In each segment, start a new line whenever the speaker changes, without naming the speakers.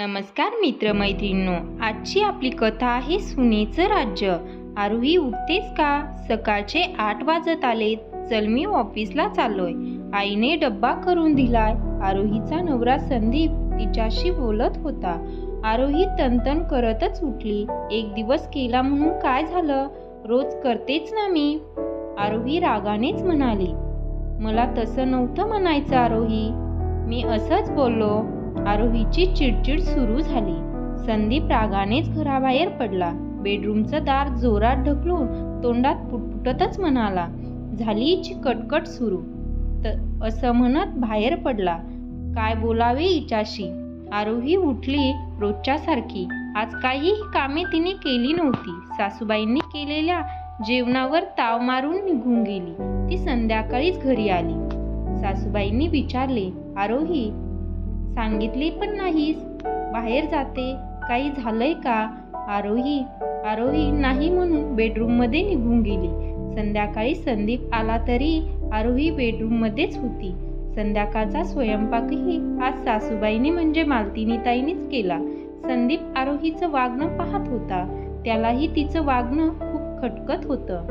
नमस्कार मित्रमैत्रिणींनो आजची आपली कथा आहे सुनेचं राज्य. आरोही उठतेस का? सकाळचे आठ वाजत आले चल मी ऑफिसला चाललोय. आईने डब्बा करून दिलाय. आरोहीचा नवरा संदीप तिच्याशी बोलत होता. आरोही तनतन करतच उठली. एक दिवस केला म्हणून काय झालं? रोज करतेच ना मी. आरोही रागानेच म्हणाली मला तसं नव्हतं म्हणायचं आरोही. मी असंच बोललो. आरोहीची चिडचिड सुरू झाली. संदीप रागानेच घराबाहेर पडला. बेडरूमचं दार जोरात ढकलून तोंडात पुटपुटतच म्हणाला झालीची कटकट सुरू. त असं म्हणत बाहेर पडला. काय बोलावे हिच्याशी? आरोही उठली रोजच्यासारखी. आज काहीही कामे तिने केली नव्हती. सासूबाईंनी केलेल्या जेवणावर ताव मारून निघून गेली. ती संध्याकाळीच घरी आली. सासूबाईंनी विचारले आरोही सांगितली पण नाहीस. बाहेर जाते. काही झालंय का? आरोही आरोही नाही म्हणून बेडरूममध्ये निघून गेली. संध्याकाळी संदीप आला तरी आरोही बेडरूममध्येच होती. संध्याकाळचा स्वयंपाकही आज सासूबाईने म्हणजे मालतीनीताईनीच केला. संदीप आरोहीचं वागणं पाहत होता. त्यालाही तिचं वागणं खूप खटकत होतं.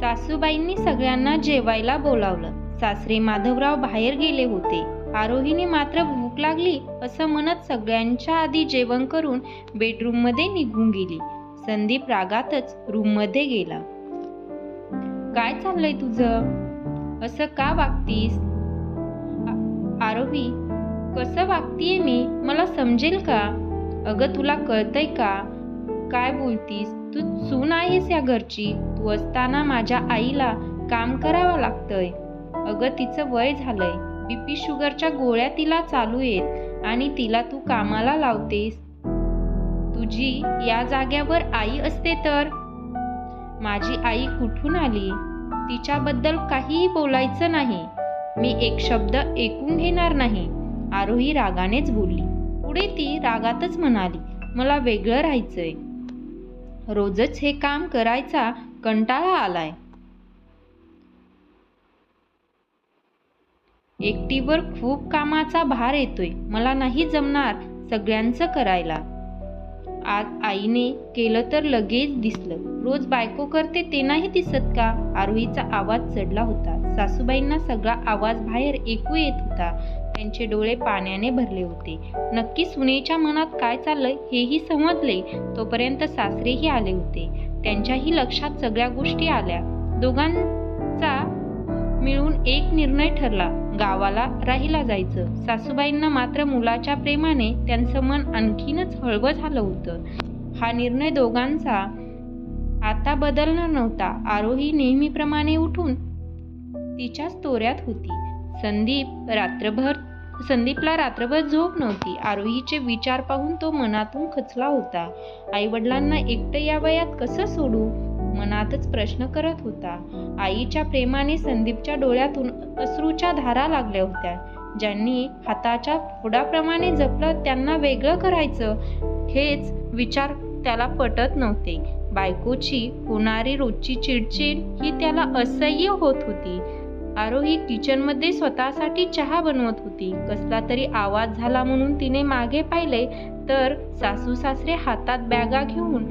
सासूबाईंनी सगळ्यांना जेवायला बोलावलं. सासरे माधवराव बाहेर गेले होते. आरोहीने मात्र भूक लागली असं म्हणत सगळ्यांच्या आधी जेवण करून बेडरूममध्ये निघून गेली. संदीप रागातच रूममध्ये गेला. काय चाललंय तुझं? असं का वागतीस? आरोही कसं वागतीये मी? मला समजेल का? अगं तुला कळतंय का? काय बोलतीस? तू सून आहेस या घरची. तू असताना माझ्या आईला काम करावं लागतंय. अगं तिचं वय झालंय. बीपी शुगरच्या गोळ्या तिला चालू आहेत आणि तिला तू कामाला लावतेस. तुझी या जाग्यावर आई असते तर? माझी आई कुठून आली? तिच्याबद्दल काहीही बोलायचं नाही. मी एक शब्द ऐकून घेणार नाही. आरोही रागानेच बोलली. पुढे ती रागातच म्हणाली मला वेगळं राहायचंय. रोजच हे काम करायचा कंटाळा आलाय. एकटीवर खूप कामाचा भार येतोय. मला नाही जमणार सगळ्यांचं करायला. आज आईने केलं तर लगेच दिसलं. रोज बायको करते ते नाही दिसत का? आरोहीचा आवाज चढला होता. सासूबाईंना सगळा आवाज बाहेर ऐकू येत होता. त्यांचे डोळे पाण्याने भरले होते. नक्की सुनेच्या मनात काय चाललंय हेही समजले. तोपर्यंत सासरेही आले होते. त्यांच्याही लक्षात सगळ्या गोष्टी आल्या. दोघांचा मिळून एक निर्णय ठरला. गावाला राहिला जायचं. सासूबाईंना मात्र मुलाच्या प्रेमाने त्यांचं मन आणखीनच हळवं झालं होतं. हा निर्णय दोघांचा आता बदलणार नव्हता. आरोही नेहमीप्रमाणे उठून तिच्याच तोऱ्यात होती. संदीप रात्रभर संदीपला रात्रभर झोप नव्हती. आरोहीचे विचार पाहून तो मनातून खचला होता. आईवडिलांना एकटं या वयात कसं सोडू? मनातच प्रश्न करत होता. आईच्या प्रेमाने संदीपच्या डोळ्यातून अश्रूच्या धारा लागल्या होत्या. ज्यांनी हाताच्या फुडाप्रमाणे जपलं त्यांना वेगळं करायचं हेच विचार त्याला पटत नव्हते. बायकोची होणारी रोजची चिडचिड ही त्याला असह्य होत होती. आरोही किचनमध्ये स्वतःसाठी चहा बनवत होती. कसला तरी आवाज झाला म्हणून तिने मागे पाहिले तर सासू सासरे हातात बॅगा घेऊन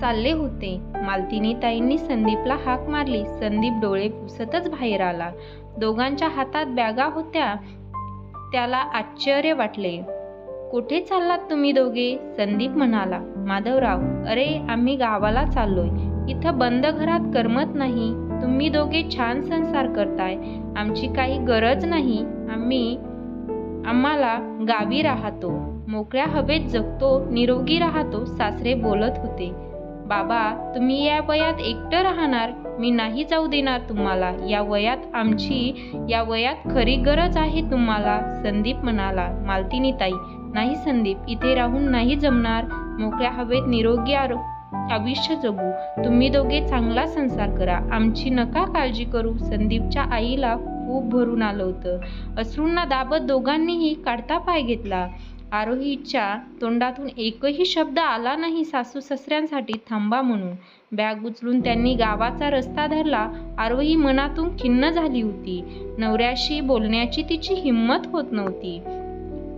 चालले होते. मालतीनी ताईंनी संदीपला हाक मारली. संदीप डोळे पुसतच बाहेर आला. दोघांच्या हातात बॅगा होत्या. त्याला आश्चर्य वाटले. कुठे चाललात तुम्ही दोघे? संदीप म्हणाला. माधवराव अरे आम्ही गावाला चाललोय. इथं बंद घरात करमत नाही. तुम्ही दोघे छान संसार करताय. आमची काही गरज नाही. आम्ही आम्हाला गावी राहतो. मोकळ्या हवेत जगतो निरोगी राहतो सासरे बोलत होते. बाबा तुम्ही या वयात एकटं राहणार मी नाही जाऊ देणार तुम्हाला. या वयात आमची या वयात खरी गरज आहे तुम्हाला संदीप म्हणाला. मालतीनी ताई नाही संदीप इथे राहून नाही जमणार. मोकळ्या हवेत निरोगी आरो आयुष्य जगू. तुम्ही दोघे चांगला संसार करा. आमची नका काळजी करू. संदीपच्या आईला खूप भरून आलं होतं. अश्रूंना दाबत दोघांनीही काढता पाय घेतला. आरोहीच्या तोंडातून एकही शब्द आला नाही सासू सासऱ्यांसाठी थांबा म्हणून. बॅग उचलून त्यांनी गावाचा रस्ता धरला. आरोही मनातून खिन्न झाली होती. नवऱ्याशी बोलण्याची तिची हिंमत होत नव्हती.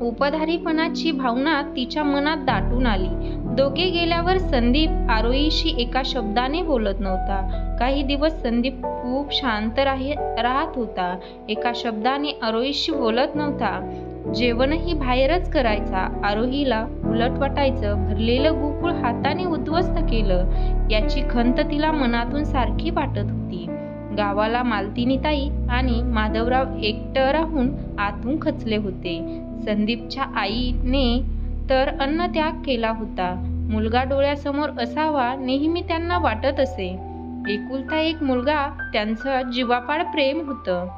उपधारीपणाची भावना तिच्या मनात दाटून आली. दोघे गेल्यावर संदीप आरोईशी एका शब्दाने बोलत नव्हता. काही दिवस संदीप खूप शांत राहत होता. एका शब्दाने आरोईशी बोलत नव्हता. जेवणही बाहेरच करायचा. आरोहीला उलट वाटायचं. भरलेलं गोकुळ हाताने उद्ध्वस्त केलं. याची खंत तिला मनातून सारखी वाटत होती. गावाला मालतीनीताई आणि माधवराव एकटं राहून आतून खचले होते. संदीपच्या आईने तर अन्न त्याग केला होता. मुलगा डोळ्यासमोर असावा नेहमी त्यांना वाटत असे. एकुलता एक मुलगा त्यांचं जीवापाड प्रेम होतं.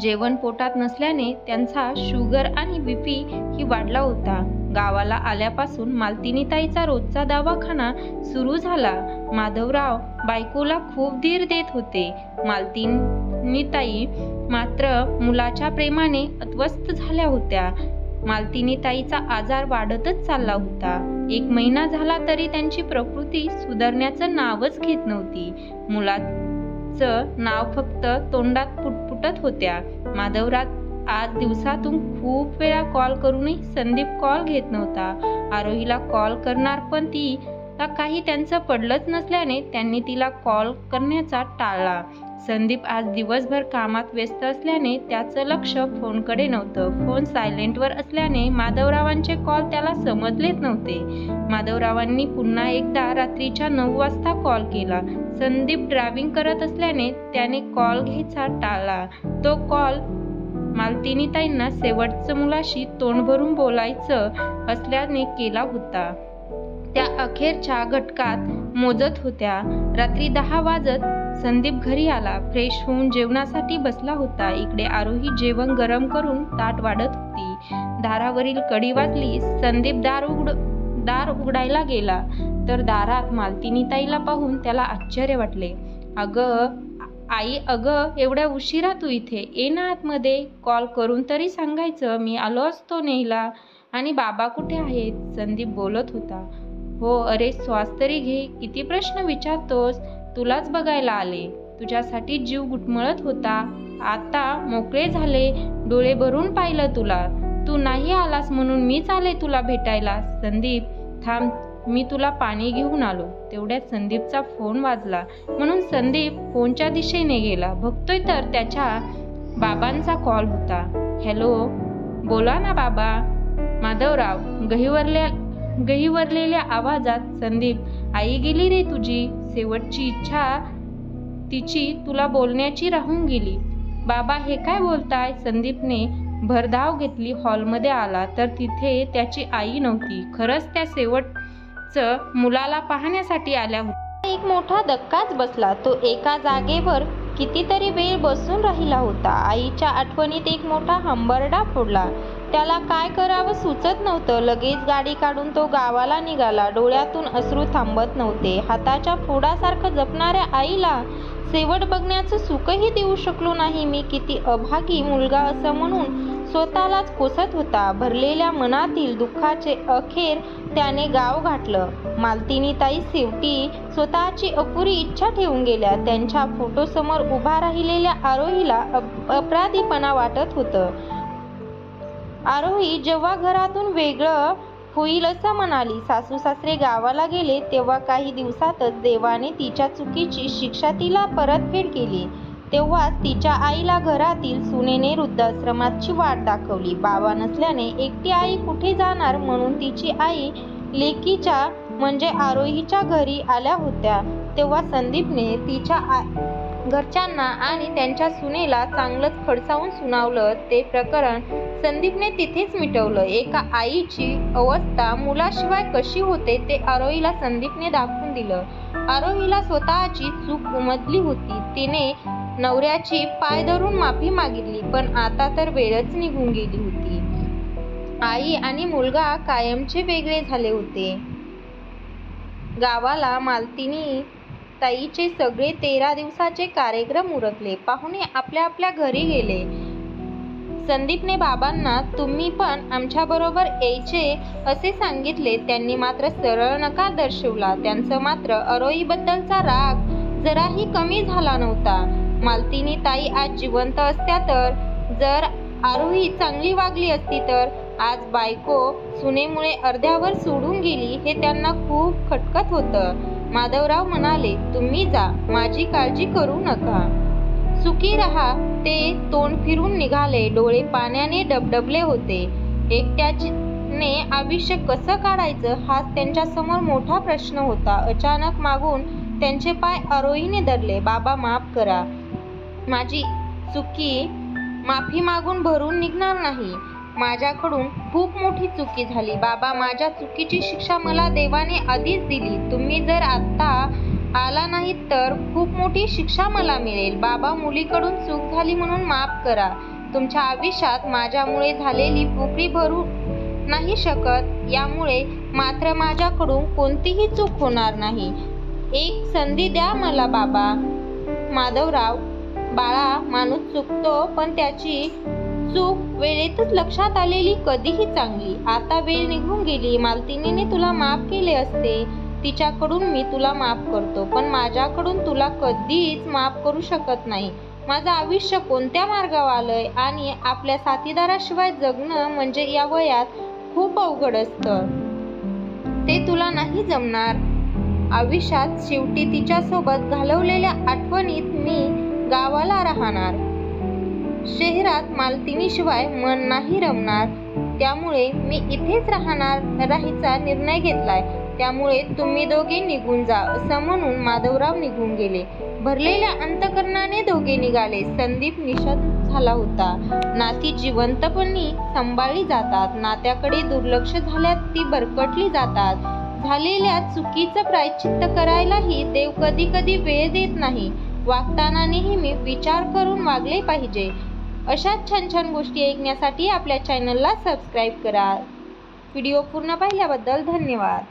जेवण पोटात नसल्याने त्यांचा शुगर आणि बीपी ही वाढला होता. गावाला आल्यापासून मालतीनीताईचा रोजचा दवाखाना सुरू झाला. माधवराव बायकोला खूप धीर देत होते. मालतीनीताई मात्र मुलाच्या प्रेमाने अत्वस्थ झाल्या होत्या. मालतीनीताईचा आजार वाढतच चालला होता. एक महिना झाला तरी त्यांची प्रकृती सुधारण्याचं नावच घेत नव्हती. मुलात च नाव फक्त तोंडात पुटपुटत होत्या. माधवरात आज दिवसातून खूप वेळा कॉल करूनही संदीप कॉल घेत नव्हता. आरोहीला कॉल करणार पण ती काही त्यांचं पडलंच नसल्याने त्यांनी तिला कॉल करण्याचा टाळला. संदीप आज दिवसभर कामात व्यस्त असल्याने त्याचं लक्ष फोनकडे नव्हतं. फोन सायलेंटवर असल्याने माधवरावांचे कॉल त्याला समजलेच नव्हते. माधवरावांनी पुन्हा एकदा रात्रीच्या नऊ वाजता कॉल केला. संदीप ड्रायव्हिंग करत असल्याने त्याने कॉल घ्यायचा टाळला. तो कॉल मालतीनीताईंना शेवटचं मुलाशी तोंड भरून बोलायचं असल्याने केला होता. त्या अखेरच्या घटकात मोजत होत्या. रात्री दहा वाजत संदीप घरी आला. फ्रेश होऊन जेवणासाठी बसला होता. इकडे आरोही जेवण गरम करून ताट वाढत होती. दारावरील कडी वाजली. संदीप दार उघड दार उघडायला गेला. तर दारात मालतीनीताईला पाहून त्याला आश्चर्य वाटले. अगं आई अगं एवढ्या उशिरा तू इथे? ये ना आतमध्ये. कॉल करून तरी सांगायचं. मी आलो असतो नेहला. आणि बाबा कुठे आहेत? संदीप बोलत होता. हो अरे श्वास तरी घे. किती प्रश्न विचारतोस? तुलाच बघायला आले. तुझ्यासाठी जीव गुटमळत होता. आता मोकळे झाले. डोळे भरून पाहिलं तुला. तू नाही आलास म्हणून मीच आले तुला भेटायला. संदीप थांब. मी तुला पाणी घेऊन आलो. तेवढ्यात संदीपचा फोन वाजला. म्हणून संदीप फोनच्या दिशेने गेला. बघतोय तर त्याच्या बाबांचा कॉल होता. हॅलो? बोला ना बाबा. माधवराव गहिवरल्या गहिवरलेल्या आवाजात संदीप आई गेली रे तुझी? शेवटची इच्छा तिची तुला बोलण्याची राहून गेली. बाबा हे काय बोलताय? संदीपने भरधाव घेतली. हॉलमध्ये आला. तर तिथे त्याची आई नव्हती. खरंच त्या शेवटचं मुलाला पाहण्यासाठी आल्या होत्या. एक मोठा धक्काच बसला. तो एका जागेवर कितीतरी वेळ बसून राहिला होता. आईच्या आठवणीत एक मोठा हंबरडा फोडला. त्याला काय करावं सुचत नव्हतं. लगेच गाडी काढून तो गावाला निघाला. डोळ्यातून अश्रू थांबत नव्हते. हाताच्या फोडासारखं जपणाऱ्या आईला शेवट बघण्याचं सुखही देऊ शकलो नाही. मी किती अभागी मुलगा असं म्हणून स्वतःलाच कोसत होता. भरलेल्या मनातील दुःखाचे अखेर त्याने गाव घातलं मालतीनी ताई शेवटी स्वतःची अपुरी इच्छा ठेवून गेल्या. त्यांच्या फोटोसमोर उभा राहिलेल्या आरोहीला अपराधीपणा वाटत होतं. आरोही जेव्हा घरातून वेगळं होईल असं म्हणाली. सासू सासरे गावाला गेले तेव्हा काही दिवसातच देवाने तिच्या चुकीची शिक्षा तिला परतफेड केली. तेव्हाच तिच्या आईला घरातील सुनेने वृद्धाश्रमाची वाट दाखवली. बाबा नसल्याने एकटी आई कुठे जाणार म्हणून तिची आई लेकीच्या म्हणजे आरोहीच्या घरी आल्या होत्या. तेव्हा संदीपने तिच्या आ घरच्यांना आणि त्यांच्या सुनेला चांगलंच खडसावून सुनावलं ते प्रकरण संदीपने तिथेच मिटवलं. एका आईची अवस्था मुलाशिवाय कशी होते ते आरोहीला संदीपने दाखवून दिलं. आरोहीला स्वतःची चूक उमदली होती. तिने नवऱ्याची पाय धरून माफी मागितली पण आता तर वेळच निघून गेली होती. आई आणि मुलगा कायमचे वेगळे झाले होते. गावाला मालतीनी ताईचे सगळे तेरा दिवसाचे कार्यक्रम उरकले. पाहुणे आपल्या आपल्या घरी गेले. संदीपने बाबांना तुम्ही पण आमच्याबरोबर यायचे असे सांगितले. त्यांनी मात्र सरळ नकार दर्शवला. त्यांचं मात्र अरोईबद्दलचा राग जराही कमी झाला नव्हता. मालतीनी ताई आज जिवंत असत्या तर जर आरोही चांगली वागली असती तर आज बायको सुनेमुळे अर्ध्यावर सोडून गेली हे त्यांना खूप खटकत होतं. माधवराव म्हणाले तुम्ही जा माझी काळजी करू नका. सुखी रहा. ते तोंड फिरून निघाले. डोळे पाण्याने डबडबले होते. एकट्याने आयुष्य कसं काढायचं हाच त्यांच्यासमोर मोठा प्रश्न होता. अचानक मागून त्यांचे पाय आरोहीने धरले. बाबा माफ करा. माझी चुकी माफी मागून भरून निघणार नाही. माझ्याकडून खूप मोठी चुकी झाली. बाबा माझ्या चुकीची शिक्षा मला देवाने आधीच दिली. तुम्ही जर आत्ता आला नाहीत तर खूप मोठी शिक्षा मला मिळेल. बाबा मुलीकडून चूक झाली म्हणून माफ करा. तुमच्या आयुष्यात माझ्यामुळे झालेली पोकळी भरू नाही शकत. यामुळे मात्र माझ्याकडून कोणतीही चूक होणार नाही. एक संधी द्या मला बाबा. माधवराव बाळा माणूस चुकतो पण त्याची चूक वेळेतच लक्षात आलेली कधीही चांगली. आता वेळ निघून गेली. मालतीनीने तुला माफ केले असते. तिच्याकडून मी तुला माफ करतो. पण माझ्याकडून तुला कधीच माफ करू शकत नाही. माझं आयुष्य कोणत्या मार्गावर आलंय? आणि आपल्या साथीदाराशिवाय जगणं म्हणजे या वयात खूप अवघड असतं. ते तुला नाही जमणार. आयुष्यात शेवटी तिच्यासोबत घालवलेल्या आठवणीत मी गावाला राहणार. शहरात मालतीनीशिवाय मन नाही रमणार. त्यामुळे मी इथेच राहणार राहायचा निर्णय घेतलाय. त्यामुळे तुम्ही दोघे निघून जा असं म्हणून माधवराव निघून गेले. भरलेल्या अंतकरणाने दोघे निघाले. संदीप निषद झाला होता. नाती जिवंतपणी सांभाळली जातात. नात्याकडे दुर्लक्ष झाल्यात ती बरकटली जातात. झालेल्या चुकीचं प्रायश्चित्त करायलाही देव कधी कधी वेळ देत नाही. वागताना नेहमी विचार करून वागले पाहिजे. अशाच छान छान गोष्टी ऐकण्यासाठी आपल्या चॅनलला सबस्क्राईब करा. व्हिडिओ पूर्ण पाहिल्याबद्दल धन्यवाद.